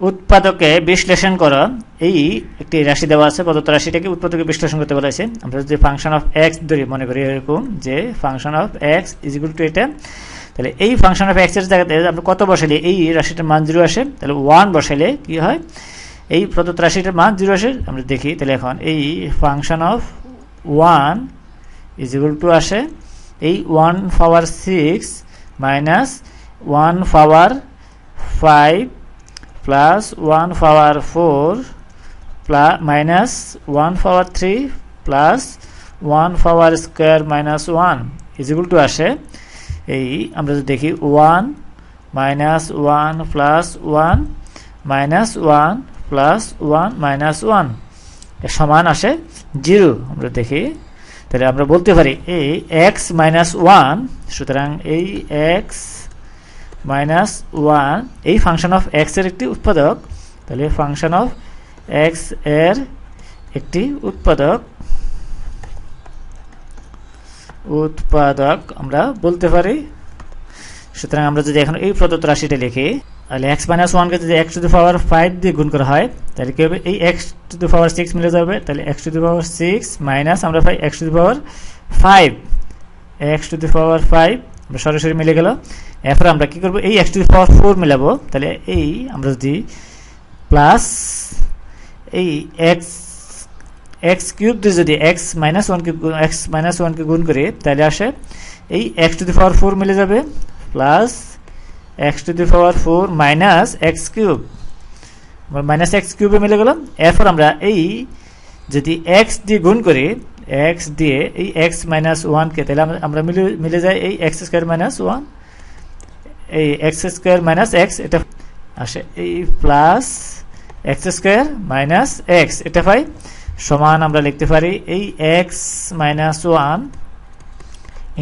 উৎপাদকে বিশ্লেষণ করা, এই একটি রাশি দেওয়া আছে, প্রদত্ত রাশিটাকে উৎপাদকে বিশ্লেষণ করতে বলা হয়েছে আমরা যদি ফাংশন অফ এক্স ধরি, মনে করি এরকম যে function of X is equal to এটা, তাহলে এই ফাংশন অফ এক্সের জায়গাতে আমরা কত বসালে, এই রাশিটার মান জিরো আসে, তাহলে ওয়ান বসালে কি হয়? এই প্রদত্ত রাশিটার মান জিরো আসে, আমরা দেখি, তাহলে এখন এই function of one is equal to আসে, এই one power six minus one power five plus one power four plus minus one power three plus one power square minus one equal to আসে। এই আমরা যদি দেখি one minus one plus one minus one plus one minus one সমান আসে zero. আমরা দেখি, তাহলে আমরা বলতে পারি এই এক্স মাইনাস ওয়ান সুতরাং এই এক্স মাইনাস ওয়ান এই ফাংশন অফ এক্সের একটি উৎপাদক। তাহলে ফাংশন অফ এক্সের একটি উৎপাদক। উৎপাদক আমরা বলতে পারি। সুতরাং আমরা যদি এখন এই প্রদত্ত রাশিটা লিখি, তাহলে এক্স মাইনাস ওয়ানকে যদি X to the power five দিয়ে গুণ করা হয়, তাহলে কী হবে? এই X to the power six মিলে যাবে। তাহলে X to the power six minus আমরা পাই X to the power five X to the power five আমরা সরাসরি মিলে গেল এরপর আমরা কি করব? এই X to the power four মিলাবো। তাহলে এই আমরা যদি প্লাস এই এক্স এক্স কিউব দিয়ে যদি এক্স মাইনাস ওয়ানকে এক্স মাইনাস ওয়ানকে গুণ করি, তাহলে আসে এই X to the power four মিলে যাবে। Plus X to the power four minus X cube minus X কিউবে মিলে গেল এরপর আমরা এই যদি এক্স দিয়ে গুণ করি এক্স দিয়ে এই এক্স মাইনাস ওয়ানকে তাহলে আমরা মিলে মিলে যাই এই এক্স স্কোয়ার মাইনাস ওয়ান এই এক্স স্কোয়ার মাইনাস এক্স এটা আসে এই plus X square minus X এটা পাই সমান আমরা লিখতে পারি এই এক্স মাইনাস ওয়ান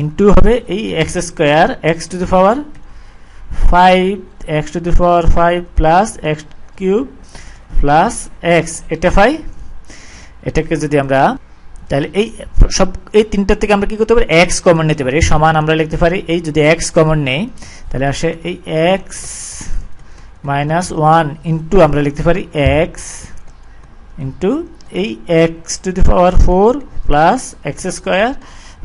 ইন্টু হবে এই X square X to the power five X to the power five plus X cube plus X এটা পাই এটাকে যদি আমরা, তাহলে এই সব, এই তিনটার থেকে আমরা কি করতে পারি? এক্স কমন নিতে পারি। সমান আমরা লিখতে পারি। এই যদি এক্স কমন নেই, তাহলে আসে এই এক্স মাইনাস ওয়ান ইন্টু আমরা লিখতে পারি এক্স ইন্টু এই X to the power four plus X square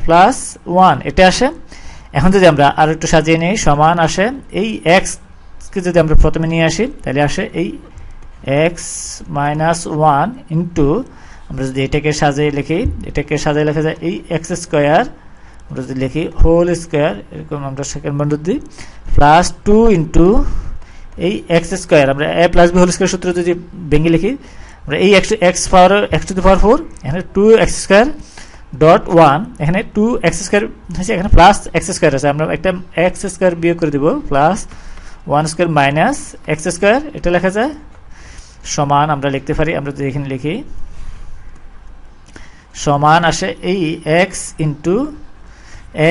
plus one এটা আসে। এখন যদি আমরা আর একটু সাজিয়ে নিই, সমান আসে। এই এক্সকে যদি আমরা প্রথমে নিয়ে আসি, তাহলে আসে এই এক্স মাইনাস ওয়ান ইন্টু আমরা যদি এটাকে সাজিয়ে লিখি, এটাকে সাজিয়ে লেখা যায় এই এক্স স্কোয়ার আমরা যদি লিখি হোল স্কোয়ার এরকম আমরা সেকেন্ড বন্ধু দিই প্লাস টু ইন্টু এই এক্স স্কোয়ার আমরা A plus B whole square সূত্র যদি ভেঙে লিখি, আমরা এই X X power X to the power four এখানে two X square dot one এখানে টু এক্স স্কোয়ার আছে এখানে প্লাস এক্স স্কোয়ার আছে, আমরা একটা এক্স স্কোয়ার বিয়োগ করে দিব plus one square minus X square এটা লেখা যায়, সমান আমরা লিখতে পারি, আমরা যদি এখানে লিখি সমান আসে এই X into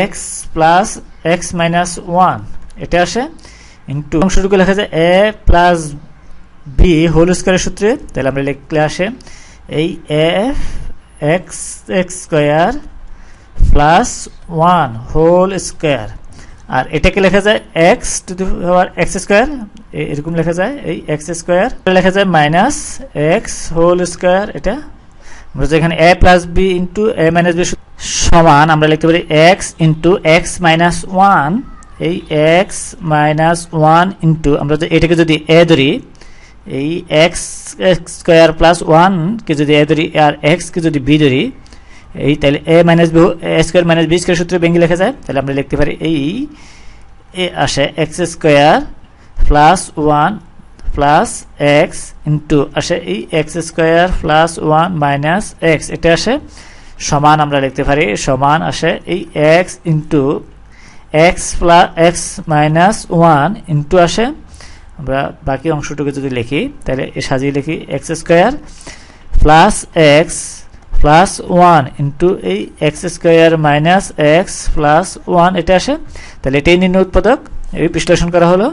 X plus X minus one এটা আসে ইন্টু অংশটুকু লেখা যায় এ প্লাস বি হোল স্কোয়ারের সূত্রে। তাহলে আমরা লিখলে আসে এই F X X square plus one whole square আর এটাকে লেখা যায় X to the power X square এরকম লেখা যায় এই এক্স স্কোয়ার লেখা যায় মাইনাস এক্স হোল স্কোয়ার এটা আমরা এখানে A plus B into A minus B সমান, আমরা লিখতে পারি X into X minus one এই এক্স মাইনাস ওয়ান ইন্টু আমরা এটাকে যদি এ ধরি, এই এক্স এক্স স্কোয়ার প্লাস ওয়ানকে যদি এ ধরি আর এক্সকে যদি বি ধরি, এই তাহলে A minus B A square minus B square সূত্রে ভেঙে লেখা যায়, তাহলে আমরা লিখতে পারি এই, এ আসে X square plus one plus X into আসে এই X square plus one minus X এটা আসে সমান আমরা লিখতে পারি, সমান আসে এই X into X plus X minus one into আসে। আমরা বাকি অংশটুকু যদি লিখি, তাহলে সাজিয়ে লিখি X square plus X plus one into এই X square minus X plus one এটা আসে। তাহলে এটাই নিম্ন উৎপাদক। এই বিশ্লেষণ করা হলো।